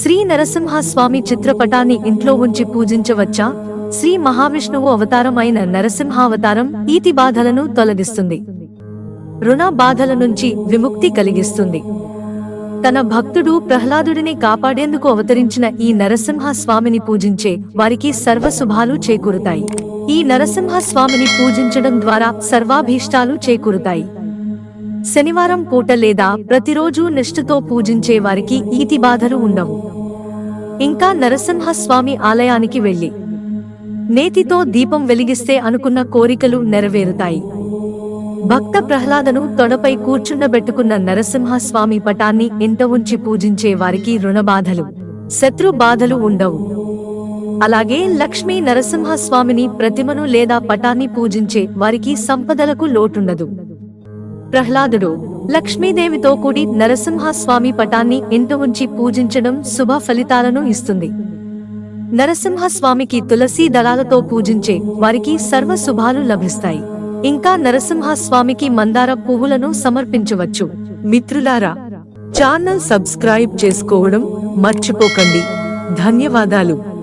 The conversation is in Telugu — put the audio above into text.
శ్రీ నరసింహస్వామి చిత్రపటాన్ని ఇంట్లో ఉంచి పూజించవచ్చా? శ్రీ మహావిష్ణువు అవతారం అయిన నరసింహావతారం ఈతి బాధలను తొలగిస్తుంది. రుణ బాధల నుంచి విముక్తి కలిగిస్తుంది. తన భక్తుడు ప్రహ్లాదుడిని కాపాడేందుకు అవతరించిన ఈ నరసింహ స్వామిని పూజించే వారికి సర్వశుభాలు చేకూరుతాయి. ఈ నరసింహ స్వామిని పూజించడం ద్వారా సర్వాభీష్టాలు చేకూరుతాయి. శనివారం పూట లేదా ప్రతిరోజు నిష్ఠతో పూజించే వారికి ఈతి బాధలు ఉండవు. ఇంకా నరసింహస్వామి ఆలయానికి వెళ్ళి నేతితో దీపం వెలిగిస్తే అనుకున్న కోరికలు నెరవేరుతాయి. భక్త ప్రహ్లాదను తొడపై కూర్చుండబెట్టుకున్న నరసింహ స్వామి పటాన్ని ఇంట ఉంచి పూజించే వారికి రుణబాధలు శత్రు బాధలు ఉండవు. అలాగే లక్ష్మీ నరసింహ స్వామిని ప్రతిమను లేదా పటాన్ని పూజించే వారికి సంపదలకు లోటుండదు. ప్రహ్లాదుడు లక్ష్మీదేవితో కూడి నరసింహస్వామి పటాన్ని ఇంట ఉంచి పూజించడం శుభ ఫలితాలను ఇస్తుంది. నరసింహస్వామికి తులసీ తులసి దళాలతో పూజించే వారికి సర్వ శుభాలు లభిస్తాయి. ఇంకా నరసింహస్వామికి మందార పువ్వులను సమర్పించవచ్చు. మిత్రులారా ఛానల్ సబ్స్క్రైబ్ చేసుకోవడం మర్చిపోకండి. ధన్యవాదాలు.